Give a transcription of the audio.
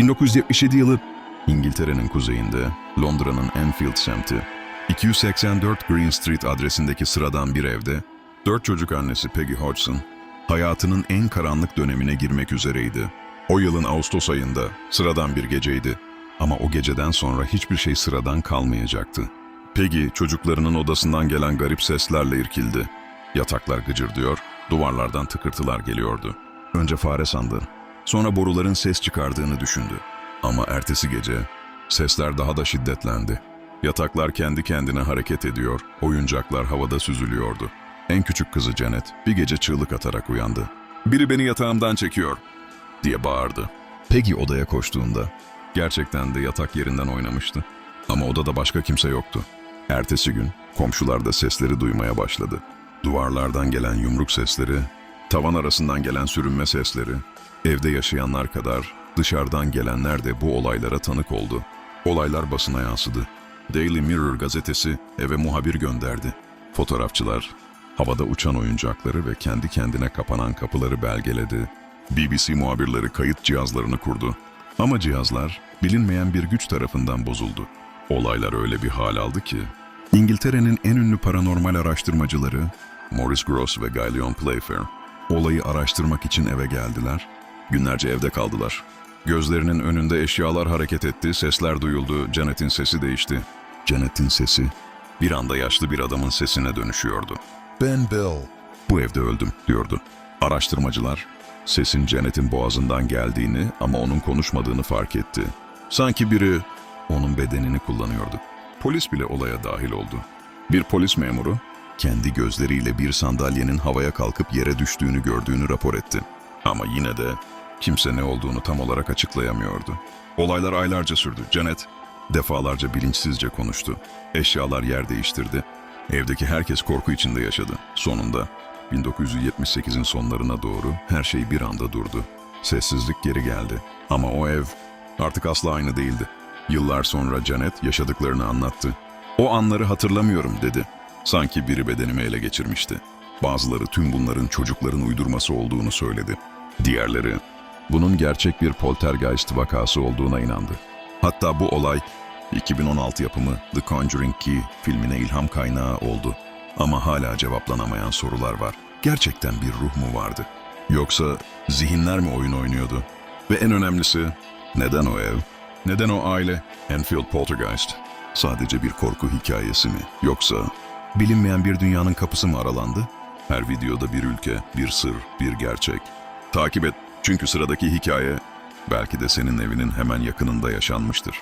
1977 yılı İngiltere'nin kuzeyinde, Londra'nın Enfield semti, 284 Green Street adresindeki sıradan bir evde, dört çocuk annesi Peggy Hodgson, hayatının en karanlık dönemine girmek üzereydi. O yılın Ağustos ayında sıradan bir geceydi. Ama o geceden sonra hiçbir şey sıradan kalmayacaktı. Peggy çocuklarının odasından gelen garip seslerle irkildi. Yataklar gıcırdıyor, duvarlardan tıkırtılar geliyordu. Önce fare sandı. Sonra boruların ses çıkardığını düşündü. Ama ertesi gece sesler daha da şiddetlendi. Yataklar kendi kendine hareket ediyor, oyuncaklar havada süzülüyordu. En küçük kızı Janet bir gece çığlık atarak uyandı. Biri beni yatağımdan çekiyor diye bağırdı. Peggy odaya koştuğunda gerçekten de yatak yerinden oynamıştı. Ama odada başka kimse yoktu. Ertesi gün komşular da sesleri duymaya başladı. Duvarlardan gelen yumruk sesleri, tavan arasından gelen sürünme sesleri, evde yaşayanlar kadar dışarıdan gelenler de bu olaylara tanık oldu. Olaylar basına yansıdı. Daily Mirror gazetesi eve muhabir gönderdi. Fotoğrafçılar havada uçan oyuncakları ve kendi kendine kapanan kapıları belgeledi. BBC muhabirleri kayıt cihazlarını kurdu. Ama cihazlar bilinmeyen bir güç tarafından bozuldu. Olaylar öyle bir hal aldı ki İngiltere'nin en ünlü paranormal araştırmacıları Maurice Gross ve Guy Playfair olayı araştırmak için eve geldiler. Günlerce evde kaldılar. Gözlerinin önünde eşyalar hareket etti, sesler duyuldu, Janet'in sesi değişti. Janet'in sesi bir anda yaşlı bir adamın sesine dönüşüyordu. Ben Bill. Bu evde öldüm diyordu. Araştırmacılar sesin Janet'in boğazından geldiğini ama onun konuşmadığını fark etti. Sanki biri onun bedenini kullanıyordu. Polis bile olaya dahil oldu. Bir polis memuru kendi gözleriyle bir sandalyenin havaya kalkıp yere düştüğünü gördüğünü rapor etti. Ama yine de kimse ne olduğunu tam olarak açıklayamıyordu. Olaylar aylarca sürdü. Janet defalarca bilinçsizce konuştu. Eşyalar yer değiştirdi. Evdeki herkes korku içinde yaşadı. Sonunda 1978'in sonlarına doğru her şey bir anda durdu. Sessizlik geri geldi. Ama o ev artık asla aynı değildi. Yıllar sonra Janet yaşadıklarını anlattı. O anları hatırlamıyorum dedi. Sanki biri bedenimi ele geçirmişti. Bazıları tüm bunların çocukların uydurması olduğunu söyledi. Diğerleri bunun gerçek bir poltergeist vakası olduğuna inandı. Hatta bu olay 2016 yapımı The Conjuring Key filmine ilham kaynağı oldu. Ama hala cevaplanamayan sorular var. Gerçekten bir ruh mu vardı? Yoksa zihinler mi oyun oynuyordu? Ve en önemlisi neden o ev? Neden o aile? Enfield Poltergeist. Sadece bir korku hikayesi mi? Yoksa bilinmeyen bir dünyanın kapısı mı aralandı? Her videoda bir ülke, bir sır, bir gerçek. Takip et çünkü sıradaki hikaye belki de senin evinin hemen yakınında yaşanmıştır.